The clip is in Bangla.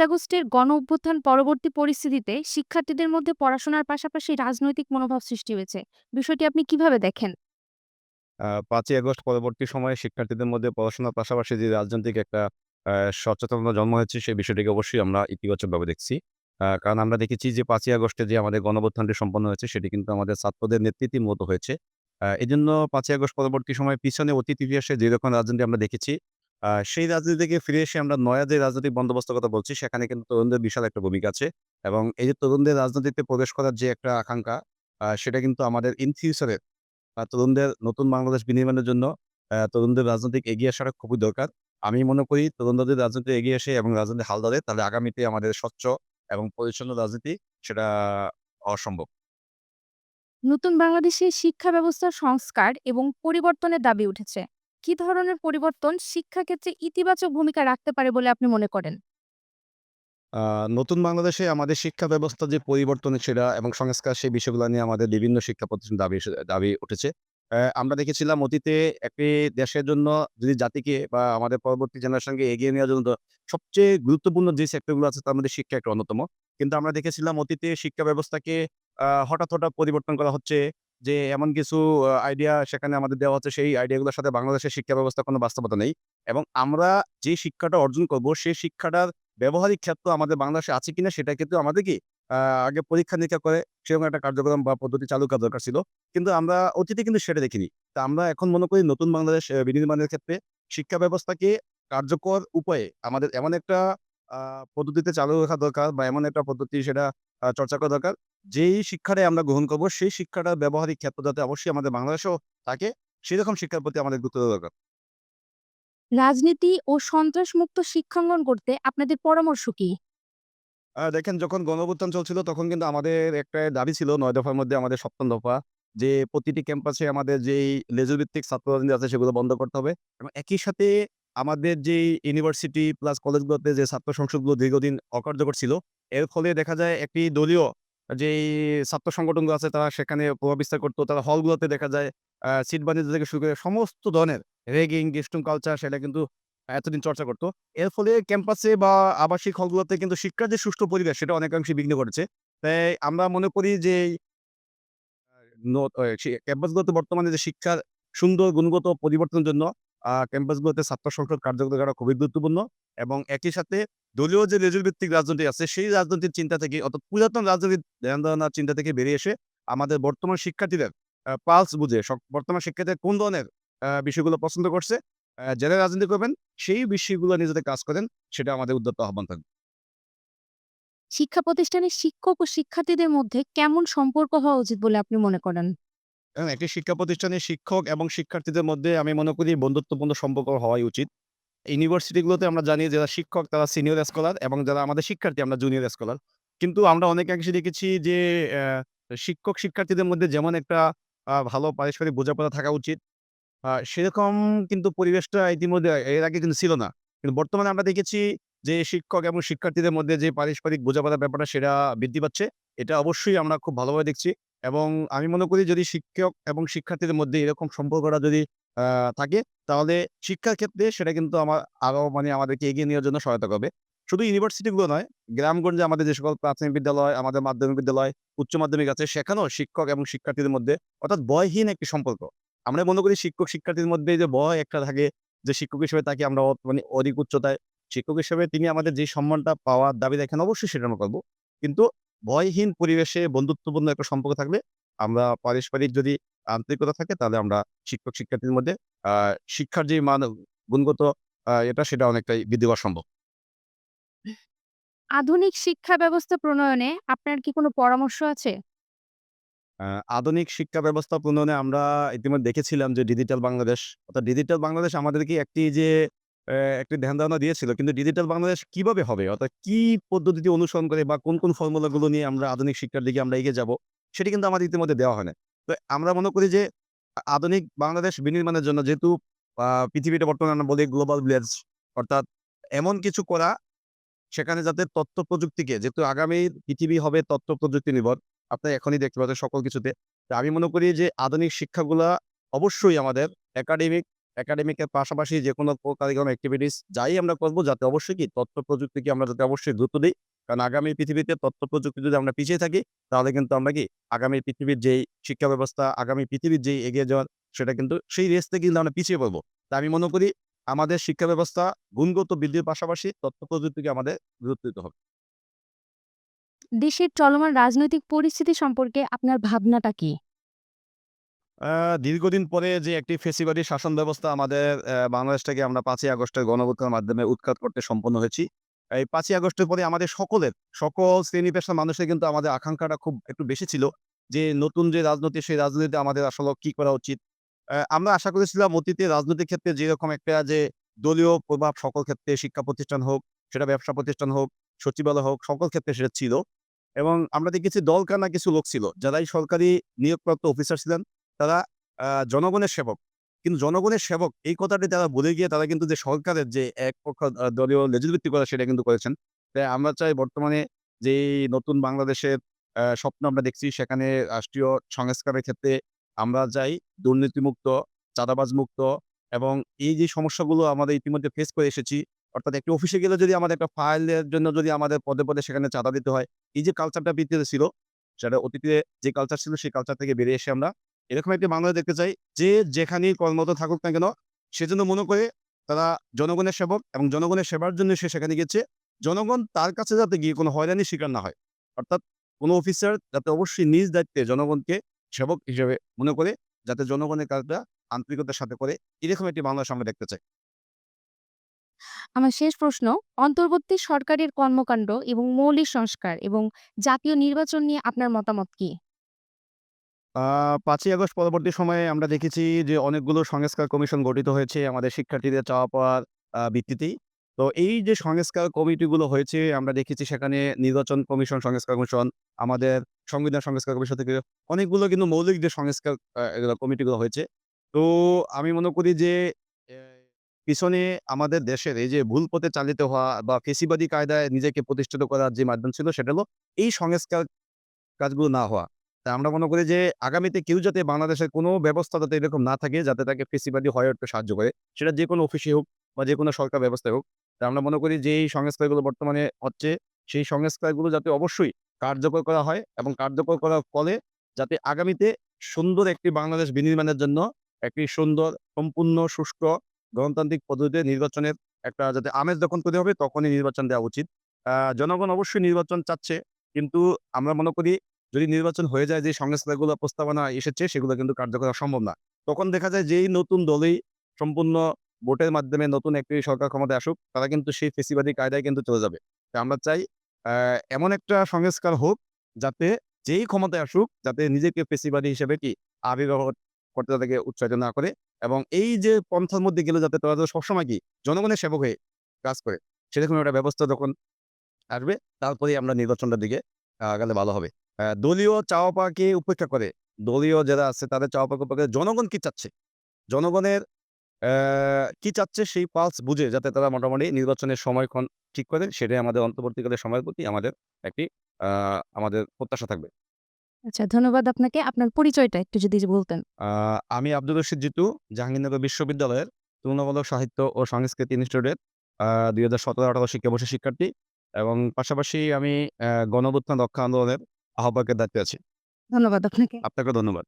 আগস্টের গণ অভ্যুত্থান পরবর্তী পরিস্থিতিতে শিক্ষার্থীদের মধ্যে পড়াশোনার পাশাপাশি রাজনৈতিক মনোভাব সৃষ্টি হয়েছে। বিষয়টি আপনি কীভাবে দেখেন? ৫ই আগস্ট পরবর্তী সময়ে শিক্ষার্থীদের মধ্যে পড়াশোনার পাশাপাশি যে রাজনৈতিক একটা সচেতনতা জন্ম হয়েছে, সেই বিষয়টিকে অবশ্যই আমরা ইতিবাচকভাবে দেখছি। কারণ আমরা দেখেছি যে পাঁচই আগস্টে যে আমাদের গণঅভ্যুত্থানটি সম্পন্ন হয়েছে, সেটি কিন্তু আমাদের ছাত্রদের নেতৃত্বে মূলত হয়েছে। আ এজন্য পাঁচই আগস্ট পরবর্তী সময়ে পিছনে অতীত ইতিহাসে যেরকম রাজনীতি আমরা দেখেছি, সেই রাজনীতি থেকে ফিরে এসে আমরা নয়া যে রাজনৈতিক বন্দোবস্তের কথা বলছি, সেখানে কিন্তু তরুণদের বিশাল একটা ভূমিকা আছে। এবং এই যে তরুণদের রাজনীতিতে প্রবেশ করার যে একটা আকাঙ্খা, আ সেটা কিন্তু আমাদের ইন ফিউচার এ আ তরুণদের নতুন বাংলাদেশ বিনির্মাণের জন্য তরুণদের রাজনৈতিক এগিয়ে আসাটা খুবই দরকার। আমি মনে করি তরুণরা যদি রাজনীতিতে এগিয়ে আসে এবং রাজনীতি হাল ধরে, তাহলে আগামীতে আমাদের স্বচ্ছ এবং পরিচ্ছন্ন রাজনীতি সেটা অসম্ভব সম্ভব। নতুন বাংলাদেশে শিক্ষা ব্যবস্থার সংস্কার এবং পরিবর্তনের দাবি উঠেছে। কি ধরনের পরিবর্তন শিক্ষাক্ষেত্রে ইতিবাচক ভূমিকা রাখতে পারে বলে আপনি মনে করেন? নতুন বাংলাদেশে আমাদের শিক্ষা ব্যবস্থা যে পরিবর্তনের সেটা এবং সংস্কার সেই বিষয়গুলো নিয়ে আমাদের বিভিন্ন শিক্ষা প্রতিষ্ঠান দাবি দাবি উঠেছে। আমরা দেখেছিলাম অতীতে একটি দেশের জন্য যদি জাতিকে বা আমাদের পরবর্তী জেনারেশনকে এগিয়ে নেওয়ার জন্য সবচেয়ে গুরুত্বপূর্ণ যে সেক্টরগুলো আছে তার মধ্যে শিক্ষা একটা অন্যতম। কিন্তু আমরা দেখেছিলাম অতীতে শিক্ষা ব্যবস্থাকে আ হঠাৎ, হঠাৎ পরিবর্তন করা হচ্ছে যে এমন কিছু আইডিয়া সেখানে আমাদের দেওয়া হচ্ছে, সেই আইডিয়াগুলোর সাথে বাংলাদেশের শিক্ষা ব্যবস্থার কোনো বাস্তবতা নেই। এবং আমরা যে শিক্ষাটা অর্জন করব সেই শিক্ষাটার ব্যবহারিক ক্ষেত্র আমাদের বাংলাদেশে আছে কিনা, সেটা কিন্তু আমাদের কি আগে পরীক্ষা-নিরীক্ষা করে সেরকম একটা কার্যক্রম বা পদ্ধতি চালু করা দরকার ছিল। কিন্তু আমরা অতীতে কিন্তু সেটা দেখিনি। তা আমরা এখন মনে করি নতুন বাংলাদেশ বিনির্মাণের ক্ষেত্রে শিক্ষা ব্যবস্থাকে কার্যকর উপায়ে আমাদের এমন একটা পদ্ধতিতে চালু রাখা দরকার বা এমন একটা পদ্ধতি সেটা চর্চা করা দরকার। যেই শিক্ষাটাই আমরা গ্রহণ করব সেই শিক্ষাটার ব্যবহারিক ক্ষেত্র যাতে অবশ্যই আমাদের বাংলাদেশেও থাকে, সেরকম শিক্ষার প্রতি আমাদের গুরুত্ব দেওয়া দরকার। রাজনীতি ও সন্ত্রাসমুক্ত শিক্ষাঙ্গন করতে আপনাদের পরামর্শ কি? দেখেন যখন গণঅভ্যুত্থান চলছিল তখন কিন্তু আমাদের একটা দাবি ছিল ৯ দফার মধ্যে আমাদের ৭ম দফা যে প্রতিটি ক্যাম্পাসে আমাদের যেই লেজুর ভিত্তিক ছাত্র রাজনীতি আছে সেগুলো বন্ধ করতে হবে। এবং একই সাথে আমাদের যে ইউনিভার্সিটি প্লাস কলেজগুলোতে যে ছাত্র সংসদগুলো দীর্ঘদিন অকার্যকর ছিল, এর ফলে দেখা যায় একটি দলীয় যেই ছাত্র সংগঠনগুলো আছে তারা সেখানে প্রভাব বিস্তার করত। তারা হলগুলোতে দেখা যায় সিট বাণিজ্য থেকে শুরু করে সমস্ত ধরনের রেগিং, গেস্টুম কালচার সেটা কিন্তু এতদিন চর্চা করত। এর ফলে ক্যাম্পাসে বা আবাসিক হলগুলোতে কিন্তু শিক্ষার যে সুষ্ঠু পরিবেশ সেটা অনেকাংশে বিঘ্ন ঘটেছে। তাই আমরা মনে করি যে ক্যাম্পাসগুলোতে বর্তমানে যে শিক্ষার সুন্দর গুণগত পরিবর্তনের জন্য ক্যাম্পাসগুলোতে ছাত্র সংসদ কার্যকর করা খুবই গুরুত্বপূর্ণ এবং একই সাথে দলীয় যে লেজুর ভিত্তিক রাজনীতি আছে সেই রাজনীতির চিন্তা থেকে অর্থাৎ পুরাতন রাজনীতির ধ্যান-ধারণার চিন্তা থেকে বেরিয়ে এসে আমাদের বর্তমান শিক্ষার্থীদের পালস বুঝে বর্তমান শিক্ষার্থীরা কোন ধরনের বিষয়গুলো পছন্দ করছে, যারা রাজনীতি করবেন সেই বিষয়গুলো যাতে কাজ করেন সেটা আমাদের উদ্যত আহ্বান থাকবে। শিক্ষা প্রতিষ্ঠানের শিক্ষক ও শিক্ষার্থীদের মধ্যে কেমন সম্পর্ক হওয়া উচিত বলে আপনি মনে করেন? একটি শিক্ষা প্রতিষ্ঠানের শিক্ষক এবং শিক্ষার্থীদের মধ্যে আমি মনে করি বন্ধুত্বপূর্ণ সম্পর্ক হওয়াই উচিত। ইউনিভার্সিটিগুলোতে আমরা জানি যারা শিক্ষক তারা সিনিয়র স্কলার এবং যারা আমাদের শিক্ষার্থী আমরা জুনিয়র স্কলার। কিন্তু আমরা অনেকাংশে দেখেছি যে শিক্ষক শিক্ষার্থীদের মধ্যে যেমন একটা ভালো পারস্পরিক বোঝাপড়া থাকা উচিত, সেরকম কিন্তু পরিবেশটা ইতিমধ্যে এর আগে কিন্তু ছিল না। কিন্তু বর্তমানে আমরা দেখেছি যে শিক্ষক এবং শিক্ষার্থীদের মধ্যে যে পারস্পরিক বোঝাপড়ার ব্যাপারটা সেটা বৃদ্ধি পাচ্ছে। এটা অবশ্যই আমরা খুব ভালোভাবে দেখছি এবং আমি মনে করি যদি শিক্ষক এবং শিক্ষার্থীদের মধ্যে এরকম সম্পর্কটা যদি থাকে তাহলে শিক্ষার ক্ষেত্রে সেটা কিন্তু আমার আরও মানে আমাদেরকে এগিয়ে নেওয়ার জন্য সহায়তা করবে। শুধু ইউনিভার্সিটিগুলো নয়, গ্রামগঞ্জে আমাদের যে সকল প্রাথমিক বিদ্যালয়, আমাদের মাধ্যমিক বিদ্যালয়, উচ্চ মাধ্যমিক আছে সেখানেও শিক্ষক এবং শিক্ষার্থীদের মধ্যে অর্থাৎ বয়হীন একটি সম্পর্ক। আমরা মনে করি শিক্ষক শিক্ষার্থীর মধ্যে যে ভয় একটা থাকে যে শিক্ষক হিসেবে তাকে আমরা মানে অধিক উচ্চতায় শিক্ষক হিসেবে তিনি আমাদের যে সম্মানটা পাওয়ার দাবি রাখেন অবশ্যই সেটা আমরা করব কিন্তু ভয়হীন পরিবেশে বন্ধুত্বপূর্ণ একটা সম্পর্ক থাকলে আমরা পারস্পরিক যদি আন্তরিকতা থাকে তাহলে আমরা শিক্ষক শিক্ষার্থীর মধ্যে শিক্ষার যে মান গুণগত এটা সেটা অনেকটাই বৃদ্ধি হওয়া সম্ভব। আধুনিক শিক্ষা ব্যবস্থা প্রণয়নে আপনার কি কোনো পরামর্শ আছে? আধুনিক শিক্ষা ব্যবস্থা প্রণয়নে আমরা ইতিমধ্যে দেখেছিলাম যে ডিজিটাল বাংলাদেশ অর্থাৎ ডিজিটাল বাংলাদেশ আমাদেরকে একটি যে একটি ধ্যান-ধারণা দিয়েছিল। কিন্তু ডিজিটাল বাংলাদেশ কীভাবে হবে? অর্থাৎ কি পদ্ধতিতে অনুসরণ করে বা কোন, কোন ফর্মুলা গুলো নিয়ে আমরা আধুনিক শিক্ষার দিকে আমরা এগিয়ে যাব, সেটি কিন্তু আমাদের ইতিমধ্যে দেওয়া হয় নাই। তো আমরা মনে করি যে আধুনিক বাংলাদেশ বিনির্মাণের জন্য যেহেতু পৃথিবীটা বর্তমানে আমরা বলি গ্লোবাল ভিলেজ অর্থাৎ এমন কিছু করা সেখানে যাতে তথ্য প্রযুক্তিকে, যেহেতু আগামী পৃথিবী হবে তথ্য প্রযুক্তি নির্ভর। আপনি এখনই দেখতে পাচ্ছেন সকল কিছুতে। আমি মনে করি যে আধুনিক শিক্ষাগুলা অবশ্যই আমাদের একাডেমিক একাডেমিকের পাশাপাশি যে কোনো কারিগরম অ্যাক্টিভিটিস যাই আমরা করব, যাতে অবশ্যই কি তথ্য প্রযুক্তিকে আমরা যাতে অবশ্যই গুরুত্ব দিই কারণ আগামী পৃথিবীতে তথ্য প্রযুক্তি যদি আমরা পিছিয়ে থাকি তাহলে কিন্তু আমরা কি আগামী পৃথিবীর যেই শিক্ষা ব্যবস্থা আগামী পৃথিবীর যেই এগিয়ে যাওয়ার সেটা কিন্তু সেই রেস থেকে কিন্তু আমরা পিছিয়ে পড়ব। তা আমি মনে করি আমাদের শিক্ষা ব্যবস্থা গুণগত বৃদ্ধির পাশাপাশি তথ্য প্রযুক্তিকে আমাদের গুরুত্ব দিতে হবে। দেশের চলমান রাজনৈতিক পরিস্থিতি সম্পর্কে আপনার ভাবনাটা কি? দীর্ঘদিন পরে যে একটি ফেসিবাদী শাসন ব্যবস্থা আমাদের বাংলাদেশটাকে আমরা পাঁচই আগস্টের গণভোটের মাধ্যমে উৎখাত করতে সম্পন্ন হয়েছি এই পাঁচই আগস্টের পরে আমাদের সকলের, সকল শ্রেণি পেশার মানুষের কিন্তু আমাদের আকাঙ্ক্ষাটা খুব একটু বেশি ছিল যে নতুন যে রাজনীতি, সেই রাজনীতিতে আমাদের আসলে কি করা উচিত। আমরা আশা করেছিলাম অতীতে রাজনৈতিক ক্ষেত্রে যেরকম একটা যে দলীয় প্রভাব সকল ক্ষেত্রে শিক্ষা প্রতিষ্ঠান হোক, সেটা ব্যবসা প্রতিষ্ঠান হোক, সচিবালয় হোক, সকল ক্ষেত্রে সেটা ছিল। এবং আমরা দেখেছি দলকানা কিছু লোক ছিল, যারাই সরকারি নিয়োগপ্রাপ্ত অফিসার ছিলেন, তারা জনগণের সেবক। কিন্তু জনগণের সেবক, এই কথাটি তারা ভুলে গিয়ে তারা কিন্তু যে সরকারের যে এক পক্ষ দলীয় লেজিসলেটিভ করা সেটা কিন্তু করেছেন। তাই আমরা চাই বর্তমানে যে নতুন বাংলাদেশের স্বপ্ন আমরা দেখছি সেখানে রাষ্ট্রীয় সংস্কারের ক্ষেত্রে আমরা চাই দুর্নীতিমুক্ত চাঁদাবাজ মুক্ত এবং এই যে সমস্যাগুলো আমাদের ইতিমধ্যে ফেস করে এসেছি, অর্থাৎ একটি অফিসে গেলে যদি আমাদের একটা ফাইলের জন্য যদি আমাদের পদে পদে সেখানে চাঁদা দিতে হয়, এই যে কালচারটা বৃদ্ধিতে ছিল সেটা অতীতে যে কালচার ছিল সেই কালচার থেকে বেরিয়ে এসে আমরা এরকম একটি বাংলাদেশ দেখতে চাই যে যেখানেই কর্মরত থাকুক না কেন সেজন্য মনে করে তারা জনগণের সেবক এবং জনগণের সেবার জন্য সে সেখানে গেছে জনগণ তার কাছে যাতে গিয়ে কোনো হয়রানির শিকার না হয়। অর্থাৎ কোনো অফিসার যাতে অবশ্যই নিজ দায়িত্বে জনগণকে সেবক হিসেবে মনে করে, যাতে জনগণের কাজটা আন্তরিকতার সাথে করে, এরকম একটি বাংলাদেশ আমরা দেখতে চাই। আমার শেষ প্রশ্ন, অন্তর্বর্তী সরকারের কর্মকাণ্ড এবং মৌলিক সংস্কার এবং জাতীয় নির্বাচন নিয়ে আপনার মতামত কি? পাঁচই আগস্ট পরবর্তী সময়ে আমরা দেখেছি যে অনেকগুলো সংস্কার কমিশন গঠিত হয়েছে আমাদের শিক্ষার্থীদের চাওয়া পাওয়ার ভিত্তিতেই। তো এই যে সংস্কার কমিটিগুলো হয়েছে, আমরা দেখেছি সেখানে নির্বাচন কমিশন, সংস্কার কমিশন, আমাদের সংবিধান সংস্কার কমিশন থেকে অনেকগুলো কিন্তু মৌলিক যে সংস্কার কমিটিগুলো হয়েছে। তো আমি মনে করি যে পিছনে আমাদের দেশের এই যে ভুল পথে চালিত হওয়া বা ফেসিবাদী কায়দায় নিজেকে প্রতিষ্ঠিত করার যে মাধ্যম ছিল সেটা হলো এই সংস্কার কাজগুলো না হওয়া। আমরা মনে করি যে, আগামীতে কেউ যাতে বাংলাদেশের কোনো ব্যবস্থা যাতে এরকম না থাকে, যাতে তাকে ফেসিবাদী হয়ে উঠতে সাহায্য করে, সেটা যে কোনো অফিসে হোক বা যে কোনো সরকার ব্যবস্থায় হোক। তা আমরা মনে করি যে, এই সংস্কারগুলো বর্তমানে হচ্ছে, সেই সংস্কারগুলো যাতে অবশ্যই কার্যকর করা হয় এবং কার্যকর করার ফলে যাতে আগামীতে সুন্দর একটি বাংলাদেশ বিনির্মাণের জন্য একটি সুন্দর, সম্পূর্ণ সুষ্ঠ গণতান্ত্রিক পদ্ধতিতে নির্বাচনের একটা যাতে আমেজ যখন তৈরি হবে, তখনই নির্বাচন দেওয়া উচিত। জনগণ অবশ্যই নির্বাচন চাচ্ছে, কিন্তু আমরা মনে করি যদি নির্বাচন হয়ে যায়, যে সংস্কারগুলো প্রস্তাবনা এসেছে, সেগুলো কিন্তু কার্যকর করা সম্ভব না। তখন দেখা যায় যেই নতুন দলেই সম্পূর্ণ ভোটের মাধ্যমে নতুন একটি সরকার ক্ষমতায় আসুক, তারা কিন্তু সেই ফেসিবাদী কায়দায় কিন্তু চলে যাবে। আমরা চাই এমন একটা সংস্কার হোক যাতে যেই ক্ষমতায় আসুক, যাতে নিজেকে ফেসিবাদী হিসেবে কি আবির্ভাব করতে তাদেরকে উৎসাহিত না করে এবং এই যে পন্থার মধ্যে গেলে যাতে তারা সবসময় কি জনগণের সেবক হয়ে কাজ করে, সেরকম একটা ব্যবস্থা যখন আসবে, তারপরেই আমরা নির্বাচনটার দিকে গেলে ভালো হবে। দলীয় চাওয়া পাওয়াকে উপেক্ষা করে। দলীয় যারা আছে তাদের চাওয়া পাওয়াকে উপেক্ষা জনগণ কি চাচ্ছে? জনগণের কি চাচ্ছে সেই পালস বুঝে যাতে তারা মোটামুটি নির্বাচনের সময়ক্ষণ ঠিক করে সেটাই আমাদের অন্তর্বর্তীকালের সময়ের প্রতি আমাদের একটি আমাদের প্রত্যাশা থাকবে। আচ্ছা ধন্যবাদ আপনাকে। আপনার পরিচয়টা একটু যদি বলতেন। আমি আব্দুল রশিদ জিতু জাহাঙ্গীরনগর বিশ্ববিদ্যালয়ের তুলনামূলক সাহিত্য ও সংস্কৃতি ইনস্টিটিউটের দুই হাজার সতেরো আঠারো শিক্ষাবর্ষের শিক্ষার্থী। এবং পাশাপাশি আমি আহ, গণঅভ্যুত্থান রক্ষা আন্দোলনের আহ্বায়কের দায়িত্বে আছি। ধন্যবাদ আপনাকে। আপনাকে ধন্যবাদ।